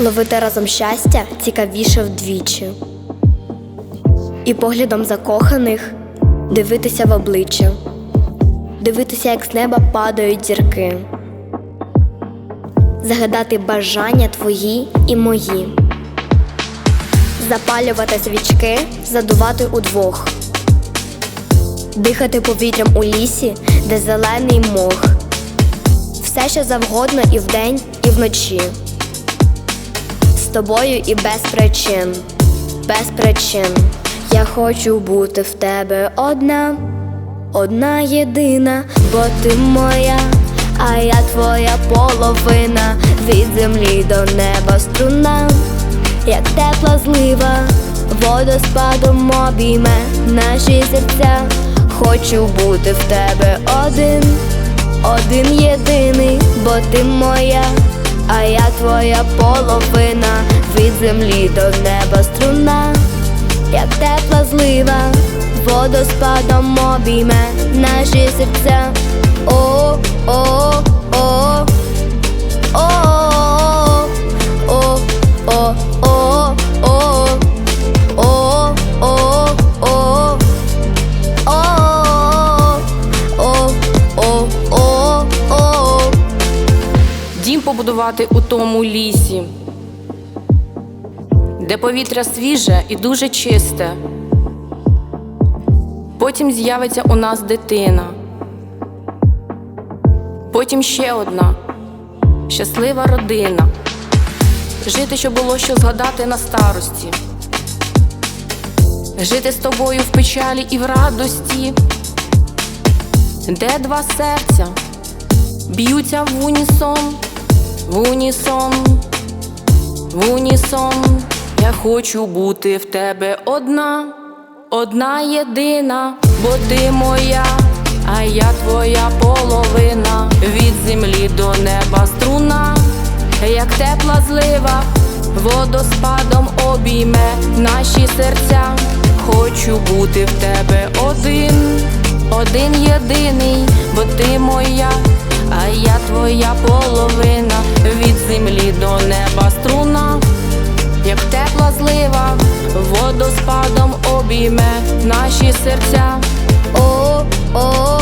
Ловити разом щастя цікавіше вдвічі. І поглядом закоханих дивитися в обличчя, дивитися, як з неба падають зірки, загадати бажання твої і мої, запалювати свічки, задувати удвох, дихати повітрям у лісі, де зелений мох, все що завгодно і вдень, і вночі тобою і без причин, без причин. Я хочу бути в тебе одна, одна єдина, бо ти моя, а я твоя половина від землі до неба струна, як тепла злива, водоспадом обійме наші серця. Хочу бути в тебе один, один єдиний, бо ти моя, а я твоя половина. Від землі до неба струна, як тепла злива, водоспадом обійме наші серця. О, о, о, побудувати у тому лісі, де повітря свіже і дуже чисте. Потім з'явиться у нас дитина. Потім ще одна щаслива родина. Жити, щоб було що згадати на старості. Жити з тобою в печалі і в радості, де два серця б'ються в унісон, в унісон, в унісон. Я хочу бути в тебе одна, одна єдина, бо ти моя, а я твоя половина. Від землі до неба струна, як тепла злива, водоспадом обійме наші серця. Хочу бути в тебе один, один єдиний, бо ти моя, а я твоя половина обійме наші серця. О, о,